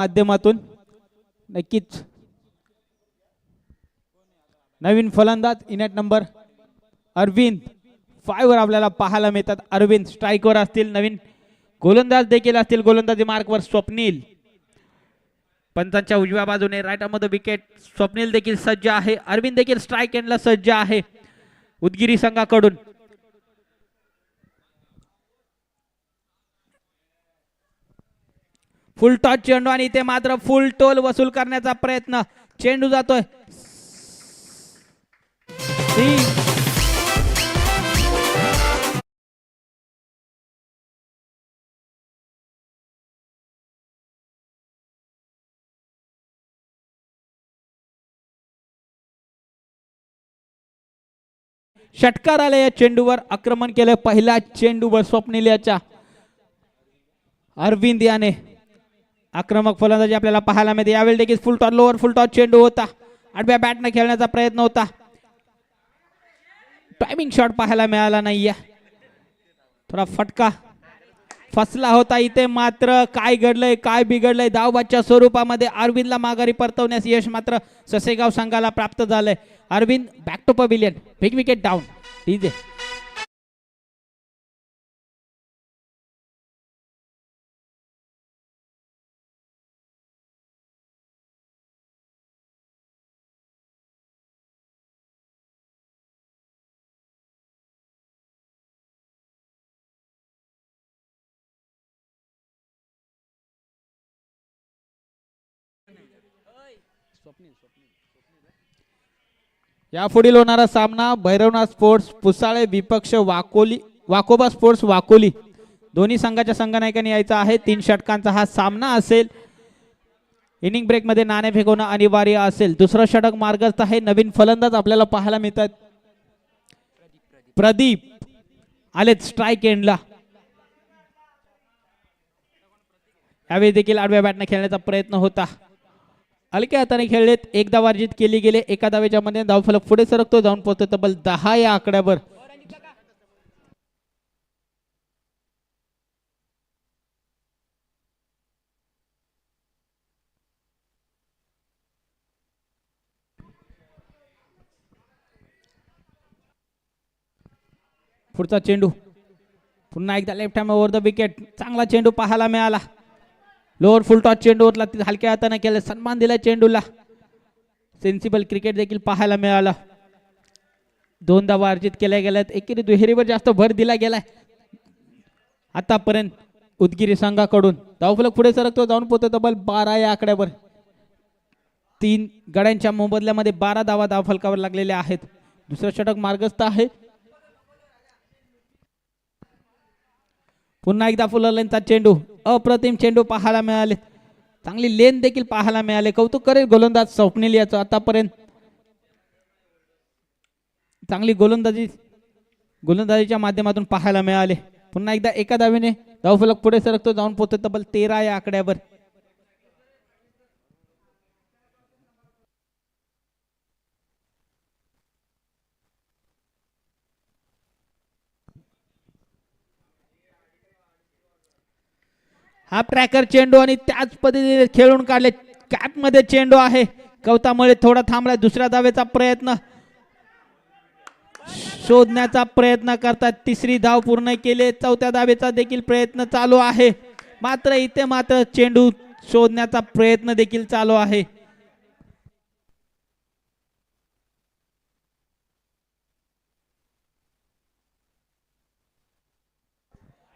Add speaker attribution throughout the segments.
Speaker 1: माध्यमातून नक्कीच. नवीन फलंदाज इनॅट नंबर अरविंद. फायवर आपल्याला पाहायला मिळतात. अरविंद स्ट्राईकवर असतील. नवीन गोलंदाज देखील असतील. गोलंदाजी मार्कवर स्वप्नील. पंचांच्या उजव्या बाजूने राईटामध्ये विकेट स्वप्नील देखील सज्ज आहे. अरविंद देखील स्ट्राईक एंडला सज्ज आहे. उदगिरी संघाकडून. फुल टॉच चेंडू आणि इथे मात्र फुल टोल वसूल करण्याचा प्रयत्न. चेंडू जातोय. षटकार आले या चेंडूवर. आक्रमण केलं पहिल्या चेंडूवर स्वप्नील याच्या. अरविंद याने आक्रमक फलंदाजी आपल्याला पाहायला मिळते. यावेळी देखील full toss lower full toss चेंडू होता. आडव्या बॅटनं खेळण्याचा प्रयत्न होता. टायमिंग शॉट पाहायला मिळाला नाहीये. थोडा फटका. फसला होता इथे मात्र. काय घडलंय काय बिघडलंय? धावबाच्या स्वरूपामध्ये अरविंदला माघारी परतवण्यास यश मात्र ससेगाव संघाला प्राप्त झालंय. Arvind back to pavilion big wicket down ठीक यापुढील होणारा सामना भैरवनाथ स्पोर्ट्स पुसाळे विपक्ष वाकोली वाकोबा स्पोर्ट्स वाकोली. दोन्ही संघाच्या संघनायकांनी यायचा आहे. तीन षटकांचा हा सामना असेल. इनिंग ब्रेकमध्ये नाणे फेकवणं अनिवार्य असेल. दुसरं षटक मार्गस्थ आहे. नवीन फलंदाज आपल्याला पाहायला मिळतात. प्रदीप. आलेत स्ट्राईक एंडला यावेळी देखील आडव्या बॅटने खेळण्याचा प्रयत्न होता. हलक्या हाताने खेळलेत. एकदा अर्जित केली गेले. एका धावेच्या मध्ये धावफलक पुढे सरकतो जाऊन पोहोचतो तब्बल दहा या आकड्यावर. पुढचा चेंडू. पुन्हा एकदा left hand over the wicket चांगला चेंडू पाहायला मिळाला. लोअर फुल टॉच चेंडू होतला हलक्या हाताने केलं सन्मान दिला चेंडूला. सेन्सिबल क्रिकेट देखील पाहायला मिळाला. दोन धावा अर्जित केल्या गेल्यात. एकेरी दुहेरीवर जास्त भर दिला गेलाय. आतापर्यंत उदगिरी संघाकडून धावफलक पुढे सरकतो जाऊन पोहोचतो तब्बल बारा या आकड्यावर. तीन गड्यांच्या मोबदल्यामध्ये बारा धावा धावफलकावर लागलेल्या आहेत. दुसरं षटक मार्गस्थ आहे. पुन्हा एकदा फुलरलेनचा चेंडू अप्रतिम चेंडू पाहायला मिळाले. चांगली लेन देखील पाहायला मिळाले. कौतुक करेल गोलंदाज स्वप्नील याचं आतापर्यंत. चांगली गोलंदाजी गोलंदाजीच्या माध्यमातून पाहायला मिळाले. पुन्हा एकदा एका दावीने धावफलक पुढे सरकतो. जाऊन पोहोचतो तब्बल तेरा या आकड्यावर. हा ट्रॅकर चेंडू आणि त्याच पद्धतीने खेळून काढले. कॅपमध्ये चेंडू आहे. कवतामुळे थोडा थांबलाय. दुसऱ्या धावेचा प्रयत्न शोधण्याचा प्रयत्न करतात. तिसरी धाव पूर्ण केले. चौथ्या धावेचा देखील प्रयत्न चालू आहे. मात्र इथे मात्र चेंडू शोधण्याचा प्रयत्न देखील चालू आहे.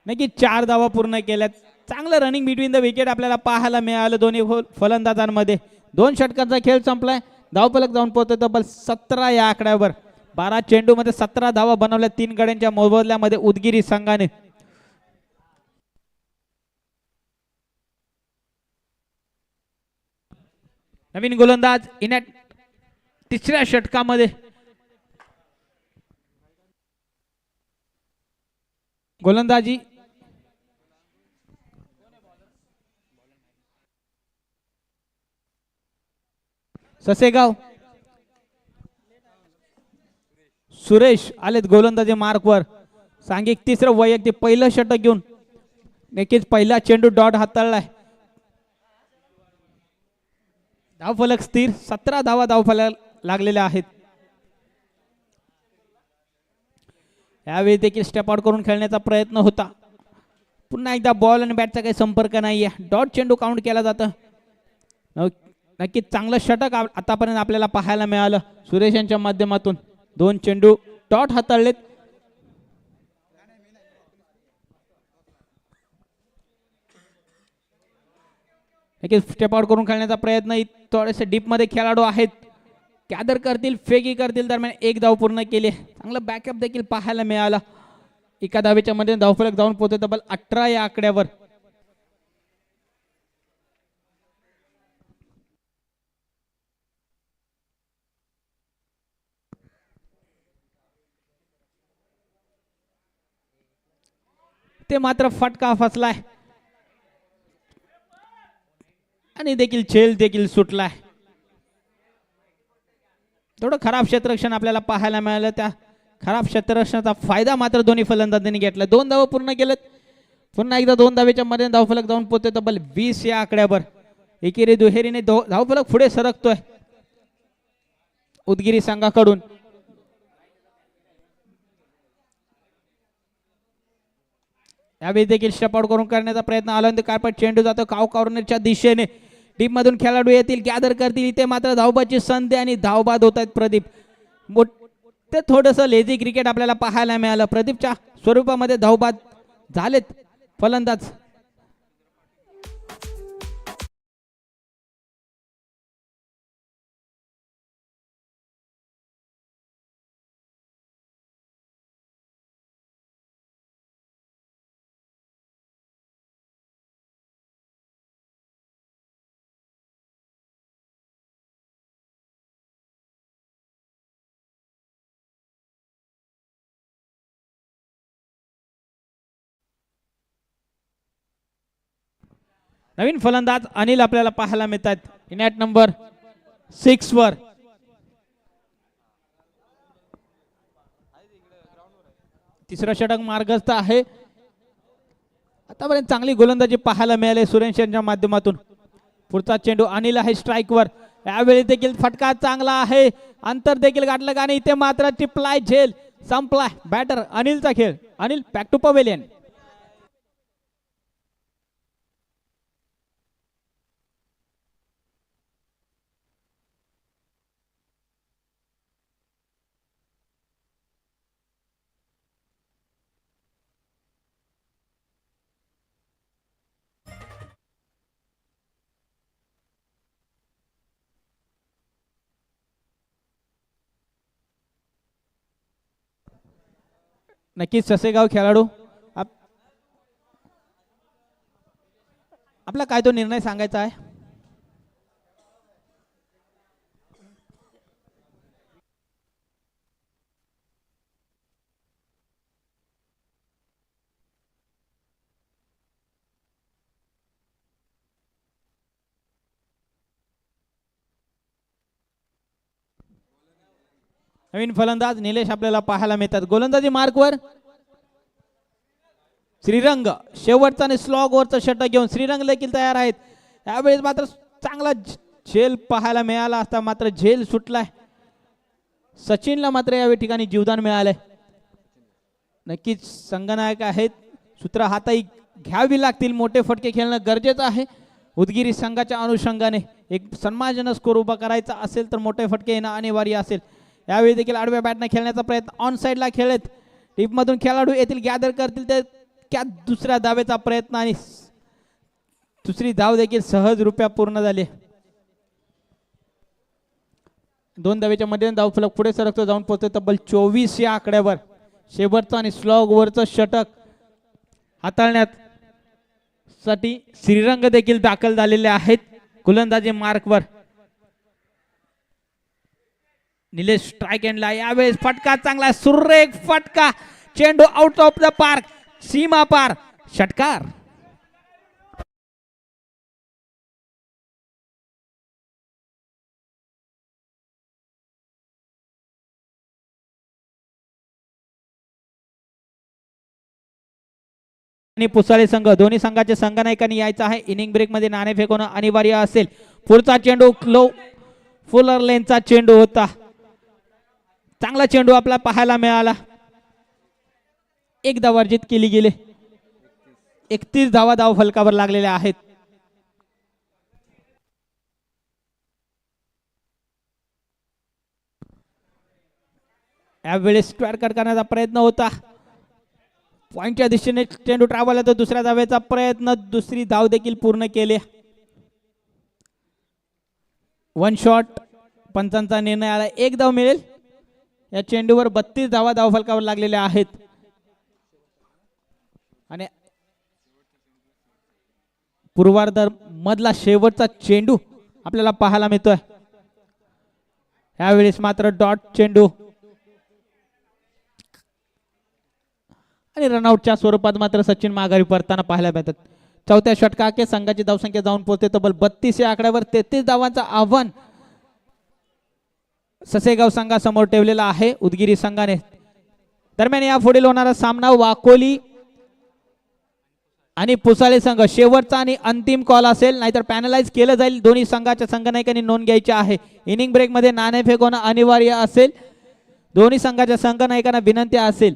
Speaker 1: नक्की चार धावा पूर्ण केल्यात. चांगलं रनिंग बिटवीन द विकेट आपल्याला पाहायला मिळालं. दोन्ही फलंदाजांमध्ये. दोन षटकांचा खेळ संपलाय. धावपलक जाऊन पोहोचतो तब्बल सतरा या आकड्यावर. बारा चेंडूमध्ये सतरा धावा बनवल्या. तीन गड्यांच्या मोबदल्यामध्ये उदगिरी संघाने. नवीन गोलंदाज इन्या तिसऱ्या षटकामध्ये. गोलंदाजी ससेगाव. सुरेश आलेत गोलंदाजी मार्कवर. सांगिक तिसरं वैयक्तिक पहिलं षटक घेऊन. नक्कीच पहिला चेंडू डॉट हाताळलाय. धावफलक स्थिर सतरा धावा धावफलक लागलेल्या आहेत. यावेळी देखील स्टेप आउट करून खेळण्याचा प्रयत्न होता. पुन्हा एकदा बॉल आणि बॅटचा काही संपर्क नाही आहे डॉट चेंडू काउंट केला जातं. नक्कीच चांगलं षटक आतापर्यंत आपल्याला पाहायला मिळालं. सुरेश यांच्या माध्यमातून दोन चेंडू टॉट हाताळलेत. नक्कीच स्टेप आउट करून खेळण्याचा प्रयत्न थोडेसे डीपमध्ये खेळाडू आहेत. कॅदर करतील फेकी करतील दरम्यान एक धाव पूर्ण केली. चांगलं बॅकअप देखील पाहायला मिळाला. एका धावेच्या मध्ये धावफलक जाऊन पोहोचत तब्बल अठरा या आकड्यावर. ते मात्र फटका फसलाय. आणि देखील झेल देखील सुटलाय. थोडं खराब क्षेत्ररक्षण आपल्याला पाहायला मिळालं. त्या खराब क्षेत्ररक्षणाचा फायदा मात्र दोन्ही फलंदाजांनी घेतला. दोन धाव पूर्ण केलेत. पुन्हा एकदा दोन धावेच्या मध्ये धावफलक जाऊन पोहोचतो तब्बल वीस या आकड्यावर. एकेरी दुहेरीने धावफलक पुढे सरकतोय. उदगिरी संघाकडून. यावेळी देखील स्टपआउट करून करण्याचा प्रयत्न आला आणि चेंडू जातो. काव कॉर्नरच्या दिशेने. टीममधून खेळाडू येतील. गॅदर करतील. इथे मात्र धावबाची संधी आणि धावबाद होत आहेत प्रदीप. मोठ ते थोडंसं लेझी क्रिकेट आपल्याला पाहायला मिळालं. प्रदीपच्या स्वरूपामध्ये धावबाद झालेत फलंदाज. नवीन फलंदाज अनिल आपल्याला पाहायला मिळतात इनॅट नंबर सिक्स वर. तिसरा षटक मार्गस्थ आहे. आतापर्यंत चांगली गोलंदाजी पाहायला मिळाली सुरेश यांच्या माध्यमातून. पुढचा चेंडू अनिल आहे स्ट्राईकवर यावेळी देखील फटका चांगला आहे. अंतर देखील गाठलं आणि इथे मात्र टिपलाय झेल. संपलाय बॅटर अनिलचा खेळ. अनिल बॅक टू पवेलियन नक्कीच ससेगाव खेळाडू. आप आपला काय तो निर्णय सांगायचा आहे? नवीन फलंदाज निलेश आपल्याला पाहायला मिळतात. गोलंदाजी मार्कवर श्रीरंग शेवटचा आणि स्लॉग वरचा षटक घेऊन श्रीरंग देखील तयार आहेत. यावेळेस मात्र चांगला झेल पाहायला मिळाला असता मात्र झेल सुटलाय. सचिनला मात्र यावेळी ठिकाणी जीवदान मिळालंय. नक्कीच संघनायक आहेत. सूत्र हाताही घ्यावी लागतील. मोठे फटके खेळणं गरजेचं आहे. उदगिरी संघाच्या अनुषंगाने एक सन्मानजनक स्कोर उभा करायचा असेल तर मोठे फटके येणं अनिवार्य असेल. यावेळी देखील आडव्या बॅटने खेळण्याचा प्रयत्न ऑन साईडला खेळत. टीपमधून खेळाडू येथील गॅदर करतील ते त्या दुसऱ्या धावेचा प्रयत्न आणि दुसरी धाव देखील सहज रुपया पूर्ण झाली. दोन धावेच्या मध्ये धाव फलक पुढे सरकतो जाऊन पोहोचतो तब्बल चोवीस या आकड्यावर. शेवटचं आणि स्लॉग वरचं षटक हाताळण्यात साठी श्रीरंग देखील दाखल झालेले आहेत. गोलंदाजी मार्कवर. निलेश स्ट्राईक एंडला यावेळेस फटका चांगला सुरेख फटका. चेंडू आउट ऑफ द पार्क सीमा पार षटकार. आणि पुसाळे संघ दोन्ही संघाच्या संघनायकांनी यायचं आहे. इनिंग ब्रेकमध्ये नाणे फेकवणं अनिवार्य असेल. पुढचा चेंडू क्लो फुलर लेनचा चेंडू होता. चांगला चेंडू आपला पाहायला मिळाला. एक धाव अर्जित केली गेले. एकतीस धावा धाव फलकावर लागलेल्या आहेत. यावेळेस स्क्वेअर कट करण्याचा प्रयत्न होता. पॉईंटच्या दिशेने चेंडू ट्रॅव्हल तर दुसऱ्या धावेचा प्रयत्न दुसरी धाव देखील पूर्ण केली. वन शॉट पंचांचा निर्णय आला. एक धाव मिळेल. या चेंडूवर बत्तीस धावा धाव फलकावर लागलेल्या आहेत. आणि पूर्वार्ध मधला शेवटचा चेंडू आपल्याला पाहायला मिळतोय. यावेळेस मात्र डॉट चेंडू आणि रनआउटच्या स्वरूपात मात्र सचिन माघारी परताना पाहायला मिळतात. चौथ्या षटकाके संघाची धावसंख्या जाऊन पोहोचते तब्बल बत्तीस या आकड्यावर तेहतीस धावांचं आव्हान ससेगाव संघासमोर ठेवलेला आहे. उदगिरी संघाने दरम्यान या पुढील होणारा सामना वाकोली आणि पुसाळे संघ. शेवटचा आणि अंतिम कॉल असेल. नाहीतर पॅनलाइज केलं जाईल. दोन्ही संघाच्या संघनायकांनी नोंद घ्यायची आहे. इनिंग ब्रेकमध्ये नाणे फेकवणं अनिवार्य असेल. दोन्ही संघाच्या संघनायकांना विनंती असेल.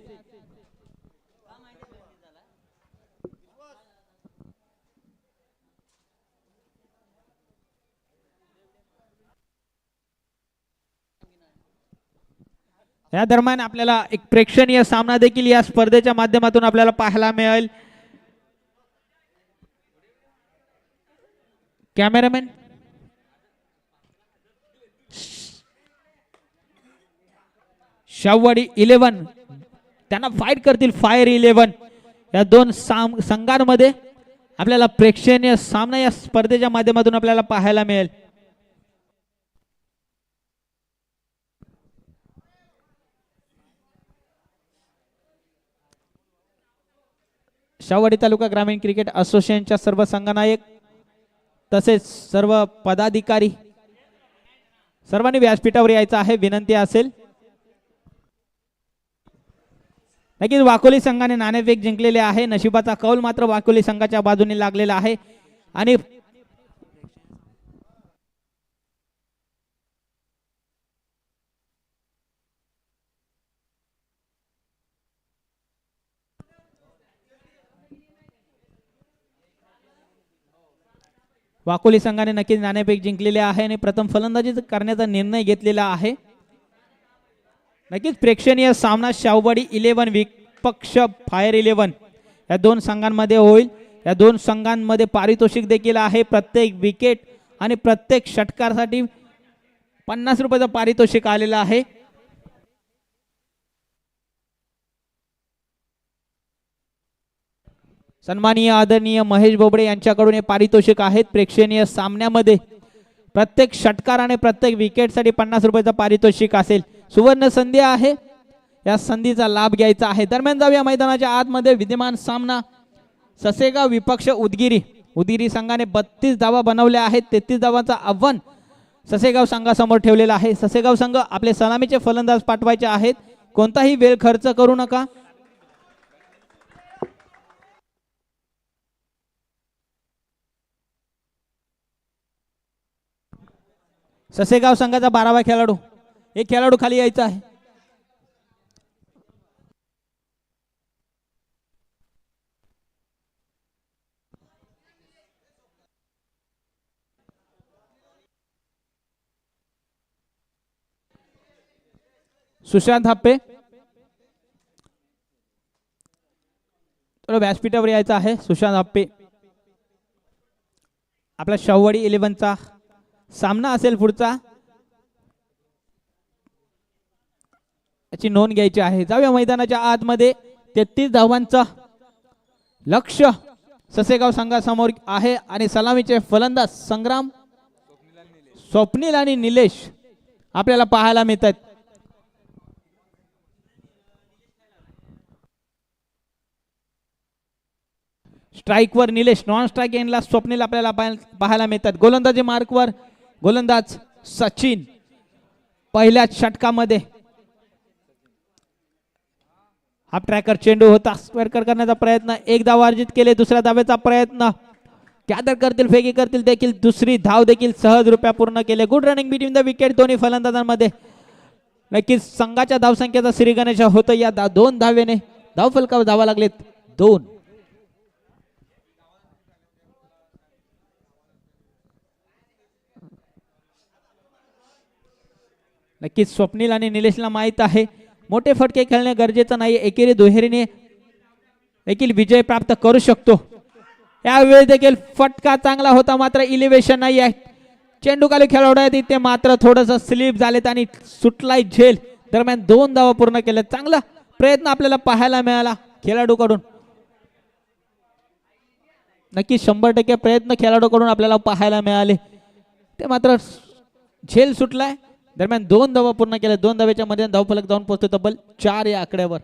Speaker 1: या दरम्यान आपल्याला एक प्रेक्षणीय सामना देखील या स्पर्धेच्या माध्यमातून आपल्याला पाहायला मिळेल. कॅमेरामॅन. शाववाडी इलेव्हन. त्यांना फाईट करतील फायर इलेव्हन या दोन साम संघांमध्ये आपल्याला प्रेक्षणीय सामना या स्पर्धेच्या माध्यमातून आपल्याला पाहायला मिळेल. शावडी तालुका ग्रामीण क्रिकेट असोसिएशनच्या सर्व संघनायक तसेच सर्व पदाधिकारी सर्वांनी व्यासपीठावर यायचं आहे विनंती असेल. नक्कीच वाकोली संघाने नाणेफेक जिंकलेले आहे. नशिबाचा कौल मात्र वाकोली संघाच्या बाजूने लागलेला आहे. आणि वाकोली संघाने नक्कीच नाणेफेक जिंकलेले आहे आणि प्रथम फलंदाजी करण्याचा निर्णय घेतलेला आहे. नक्कीच प्रेक्षणीय सामना शाववाडी इलेव्हन विपक्ष फायर इलेव्हन. या दोन संघांमध्ये होईल. या दोन संघांमध्ये पारितोषिक देखील आहे. प्रत्येक विकेट आणि प्रत्येक षटकारसाठी पन्नास रुपयाचं पारितोषिक आलेलं आहे. सन्माननीय आदरणीय महेश बोबडे यांच्याकडून हे पारितोषिक आहेत. प्रेक्षणीय सामन्यामध्ये प्रत्येक षटकार आणि प्रत्येक विकेटसाठी पन्नास रुपयाचं पारितोषिक असेल. सुवर्ण संधी आहे. या संधीचा लाभ घ्यायचा आहे. दरम्यान जाऊया मैदानाच्या आतमध्ये. विद्यमान सामना ससेगाव विपक्ष उदगिरी. उदगिरी संघाने बत्तीस धावा बनवल्या आहेत. तेहतीस धावांचं आव्हान ससेगाव संघासमोर ठेवलेला आहे. ससेगाव संघ आपले सलामीचे फलंदाज पाठवायचे आहेत. कोणताही वेळ खर्च करू नका. ससेगाव संघाचा बारावा खेळाडू. एक खेळाडू खाली यायचा आहे. सुशांत हाप्पे. थोडं व्यासपीठावर यायचं आहे. सुशांत हाप्पे. आपला शाहूवाडी इलेव्हनचा सामना असेल पुढचा. याची नोंद घ्यायची आहे. जाऊया मैदानाच्या आतमध्ये. तेहतीस धावांचा लक्ष ससेगाव संघासमोर आहे आणि सलामीचे फलंदाज संग्राम स्वप्नील आणि निलेश आपल्याला पाहायला मिळतात. स्ट्राईकवर निलेश नॉन स्ट्राईक एंडला स्वप्नील आपल्याला पाहायला मिळतात. गोलंदाजी मार्कवर गोलंदाज सचिन पहिल्याच षटकामध्ये. हा ट्रॅकर चेंडू होता. स्क्वेअर करण्याचा प्रयत्न. एक धाव अर्जित केले दुसऱ्या धावेचा प्रयत्न. कॅदर करतील फेकी करतील देखील. दुसरी धाव देखील सहज रुपया पूर्ण केले. Good running between the wicket दोन्ही फलंदाजांमध्ये. नक्कीच संघाच्या धावसंख्येचा श्री गणेश होतं या दा- दोन धावेने. धाव फलकावर धावा लागलेत दोन. नक्कीच स्वप्नील आणि निलेशला माहीत आहे. मोठे फटके खेळणे गरजेचं नाही. एकेरी दुहेरीने देखील विजय प्राप्त करू शकतो. यावेळी देखील फटका चांगला होता मात्र इलिव्हेशन नाही आहे. चेंडू खाली खेळवण्यात इथे मात्र थोडस स्लिप झालेत आणि सुटलाय झेल. दरम्यान दोन धावा पूर्ण केल्या. चांगला प्रयत्न आपल्याला पाहायला मिळाला खेळाडूकडून. नक्की शंभर टक्के प्रयत्न खेळाडूकडून आपल्याला पाहायला मिळाले. ते मात्र झेल सुटलाय. दरम्यान दोन धावा पूर्ण केल्या. दोन धाव्याच्या मध्ये धावफलक जाऊन पोहोचतो तब्बल चार या आकड्यावर.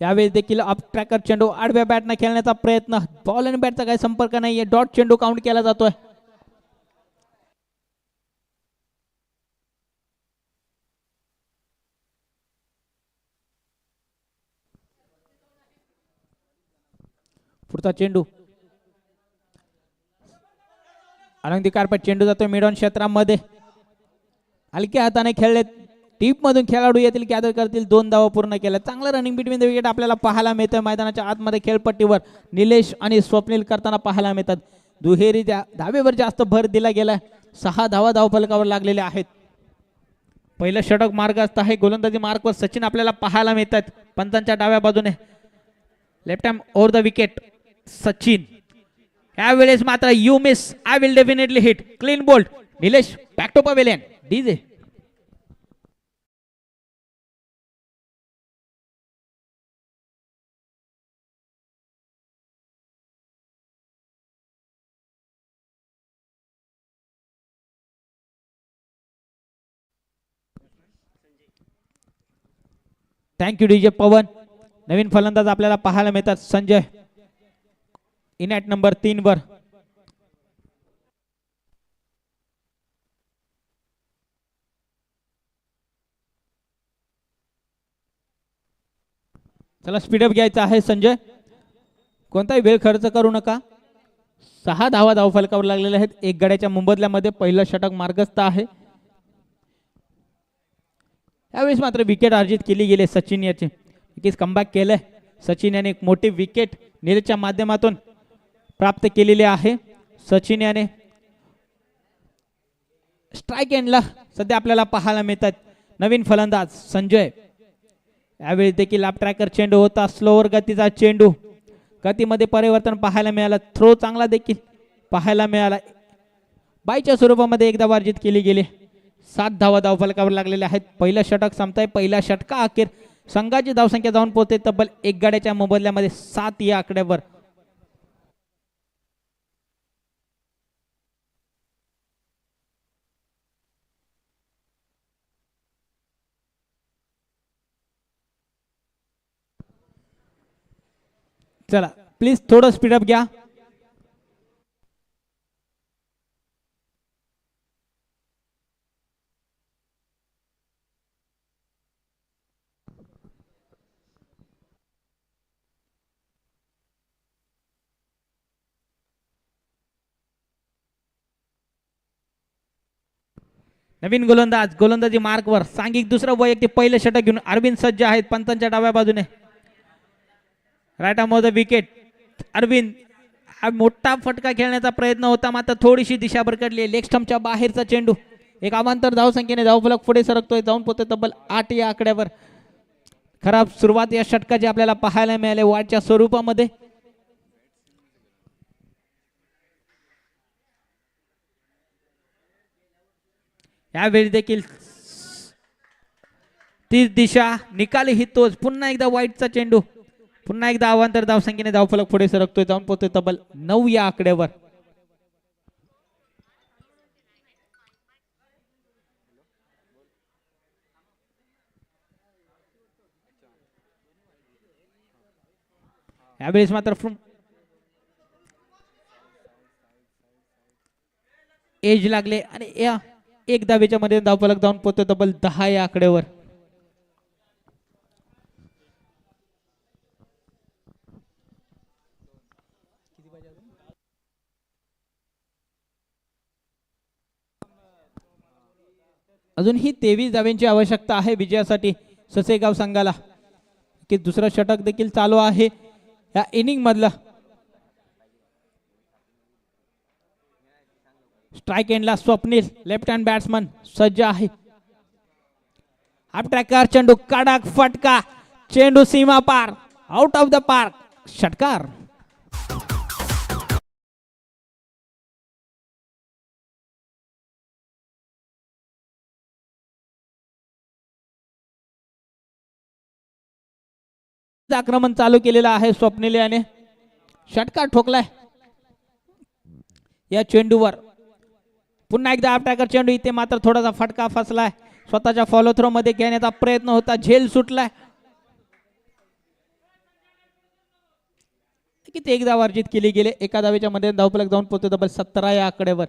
Speaker 1: यावेळी देखील अप ट्रॅकर चेंडू आडव्या बॅटनं खेळण्याचा प्रयत्न. बॉल आणि बॅटचा काही संपर्क नाहीये. डॉट चेंडू काउंट केला जातोय. पुढचा चेंडू आनंदी कार्पेट चेंडू जातोय मिडॉन क्षेत्रामध्ये. हलक्या हाताने खेळले टीप मधून खेळाडू येतील कॅदर करतील. दोन धावा पूर्ण केल्या. चांगलं रनिंग बिटवीन द विकेट आपल्याला पाहायला मिळतं मैदानाच्या आतमध्ये खेळपट्टीवर निलेश आणि स्वप्नील करताना पाहायला मिळतात. दुहेरी त्या धावेवर जास्त भर दिला गेला सहा धावा धावफलकावर लागलेल्या आहेत. पहिलं षटक मार्ग असतं. आहे गोलंदाजी मार्गवर सचिन आपल्याला पाहायला मिळतात. पंतांच्या डाव्या बाजूने. Left hand over the wicket Sachin. यावेळेस मात्र you miss I will definitely hit clean bowled Nilesh back to pavilion DJ thank you DJ Pavan नवीन फलंदाज आपल्याला पाहायला मिळतात. संजय. इनॅट नंबर तीन वर चला स्पीडअप घ्यायचा आहे संजय. कोणताही वेळ खर्च करू नका. सहा धावा धाव फलकावर लागलेल्या आहेत. एक गड्याच्या मुंबदल्यामध्ये पहिलं षटक मार्गस्थ आहे. यावेळेस मात्र विकेट अर्जित केली गेली सचिन याचे. नक्कीच कमबॅक केलंय. सचिन याने एक मोठी विकेट नीलच्या माध्यमातून प्राप्त केलेली आहे. सचिन याने स्ट्राईक एंडला सध्या आपल्याला पाहायला मिळतात. नवीन फलंदाज संजय. यावेळी देखील आप ट्रॅकर चेंडू होता. स्लोवर गतीचा चेंडू. गतीमध्ये परिवर्तन पाहायला मिळालं. थ्रो चांगला देखील पाहायला मिळाला. बाईच्या स्वरूपामध्ये एकदा वर्जित केली गेली. सात धावा धावफलकावर लागलेल्या आहेत. पहिलं षटक संपताय. पहिला षटका अखेर संघाची धावसंख्या जाऊन पोहोचते. तब्बल एक गाड्याच्या मोबदल्यामध्ये सात या आकड्यावर चला प्लीज थोडं स्पीडअप घ्या. नवीन गोलंदाज गोलंदाजी मार्कवर सांघिक दुसरं वैयक्तिक पहिलं षटक घेऊन अरविंद सज्ज आहेत पंतांच्या डाव्या बाजूने. Right arm over the wicket. Arvind हा मोठा फटका खेळण्याचा प्रयत्न होता मात्र थोडीशी दिशा भरकडली लेग स्टम्पच्या बाहेरचा चेंडू. एक अवांतर धावसंख्येने धावफलक पुढे सरकतोय. जाऊन पोहोचतो तब्बल आठ या आकड्यावर. खराब सुरुवात या षटकाची आपल्याला पाहायला मिळाले वाटच्या स्वरूपामध्ये. यावेळी देखील तीच दिशा निकाली ही तोच. पुन्हा एकदा वाईटचा चेंडू. पुन्हा एकदा अवांतर धावसंख्येने धावफलक पुढे सरकतोय जाऊन पोहोचतोय तब्बल नऊ या आकड्यावर. यावेळेस मात्र एज लागले आणि या एक धावेच्या मध्ये धावफलक जाऊन पोहोचतो तब्बल दहा या आकड्यावर. अजूनही तेवीस धाव्यांची आवश्यकता आहे विजयासाठी ससेगाव संघाला. की दुसरं षटक देखील चालू आहे. या इनिंग मधलं स्ट्राईक एंडला स्वप्नील लेफ्ट हँड बॅट्समन सज्ज आहे. ट्रॅकर चेंडू कडक फटका. चेंडू सीमा पार आउट ऑफ द पार्क षटकार. आक्रमण चालू केलेलं आहे स्वप्निल याने. षटकार ठोकलाय. या चेंडूवर. पुन्हा एकदा आपटाकर चेंडू इथे मात्र थोडासा फटका फसलाय. स्वतःच्या फॉलो थ्रो मध्ये घेण्याचा प्रयत्न होता. झेल सुटलाय. किती एक धाव अर्जित केली गेले? एका धावेच्या मध्ये धावपलक जाऊन पोहोचतो तब्बल सतरा या आकड्यावर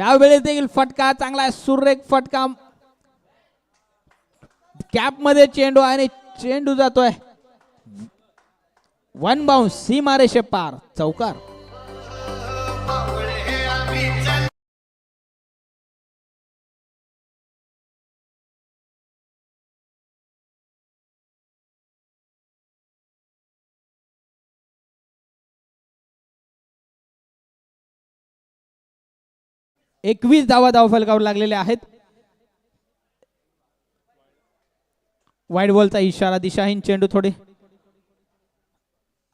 Speaker 1: यावेळेस देखील फटका चांगला आहे. सुरेख फटका. कॅपमध्ये चेंडू आणि चेंडू जातोय. वन बाउन्स सीमारेषे पार. चौकार. एकवीस धावा धाव फलकावर लागलेले आहेत. वाईट बॉलचा इशारा दिशाहीन चेंडू थोडे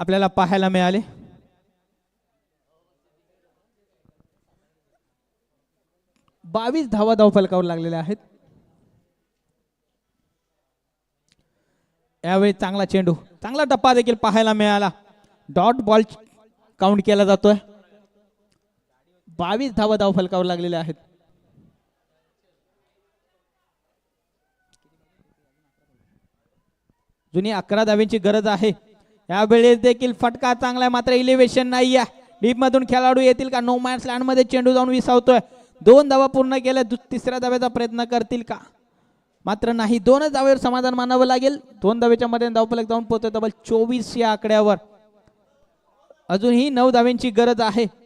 Speaker 1: आपल्याला पाहायला मिळाले. बावीस धावा धाव फलकावर लागलेल्या आहेत. यावेळी चांगला चेंडू चांगला टप्पा देखील पाहायला मिळाला. डॉट बॉल काउंट केला जातोय. बावीस धावा धाव फलकावर लागलेल्या आहेत. जुनी अकरा धाव्यांची गरज आहे. यावेळेस देखील फटका चांगला आहे मात्र इलिव्हेशन नाही आहे. डीप मधून खेळाडू येतील का? नो मॅन्स लँडमध्ये चेंडू जाऊन विसावतोय. दोन धावा पूर्ण केल्या तिसऱ्या धाव्याचा प्रयत्न करतील का? मात्र नाही दोनच धावेवर समाधान मानावं लागेल. दोन धावेच्या मध्ये धावफलक जाऊन पोहोचतो तब्बल चोवीस या आकड्यावर. अजूनही नऊ धाव्यांची गरज आहे.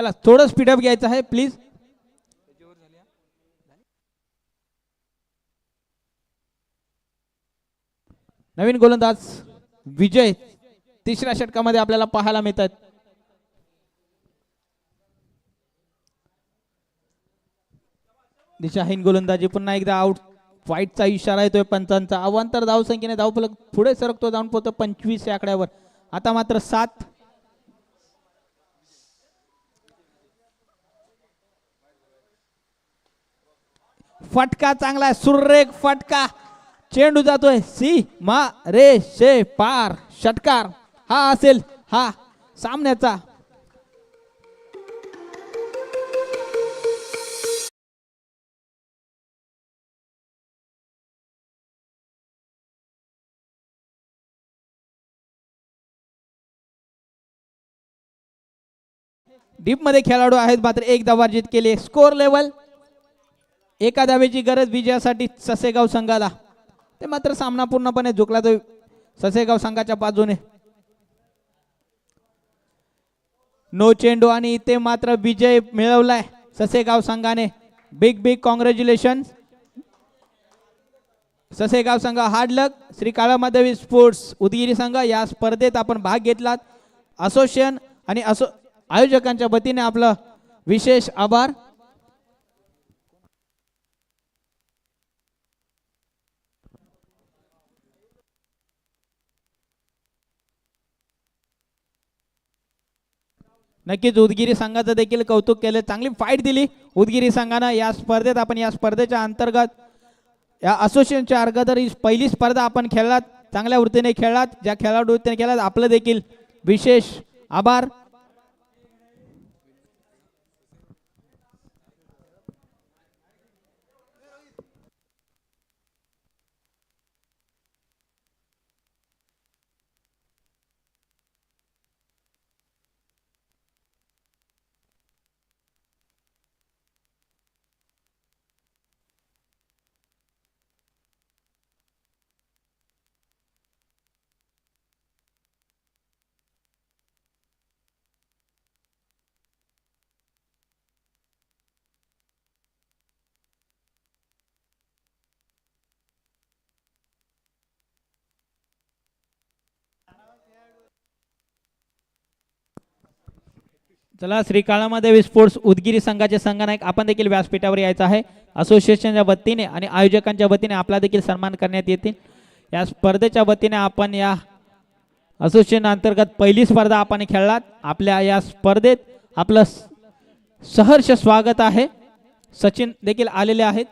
Speaker 1: चला थोडं स्पीडअप घ्यायचं आहे प्लीज नवीन गोलंदाज विजय तिसऱ्या षटकामध्ये आपल्याला पाहायला मिळत आहेत दिशाहीन गोलंदाजी पुन्हा एकदा आउट वाईटचा इशारा येतोय पंचांचा. अवांतर धावसंख्येने धावफलक पुढे सरकतो जाऊन पोहतो पंचवीस या आकड्यावर. आता मात्र सात फटका चांगला आहे. सुरेख फटका. चेंडू जातोय. सी. मा. रे. शे. पार. षटकार. हा असेल. हा. सामन्याचा. डीपमध्ये खेळाडू आहेत. मात्र एक धावा जित केली स्कोर लेवल. एका धावेची गरज विजयासाठी ससेगाव संघाला. ते मात्र सामना पूर्णपणे झुकला तो ससेगाव संघाच्या बाजूने. नो चेंडू आणि इथे मात्र विजय मिळवलाय ससेगाव संघाने. बिग बिग कॉंग्रॅच्युलेशन ससेगाव संघ hard luck Shri Kalamadhavi sports Udgiri संघ या स्पर्धेत आपण भाग घेतलात. असोसिएशन आणि असो आयोजकांच्या वतीने आपलं विशेष आभार. नक्कीच उदगिरी संघाचं देखील कौतुक केलं. चांगली फाईट दिली उदगिरी संघानं या स्पर्धेत. आपण या स्पर्धेच्या अंतर्गत या असोसिएशनच्या अंतर्गत ही पहिली स्पर्धा आपण खेळलात चांगल्या वृत्तीने खेळलात ज्या खेळाडू वृत्तीने खेळलात आपलं देखील विशेष आभार. चला श्री काळामादेवी स्पोर्ट्स उदगिरी संघाचे संघनायक आपण देखील व्यासपीठावर यायचं आहे. असोसिएशनच्या वतीने आणि आयोजकांच्या वतीने आपला देखील सन्मान करण्यात येतील. या स्पर्धेच्या वतीने आपण या असोसिएशन अंतर्गत पहिली स्पर्धा आपण खेळलात. आपल्या या स्पर्धेत आपलं स- सहर्ष स्वागत आहे. सचिन देखील आलेले आहेत.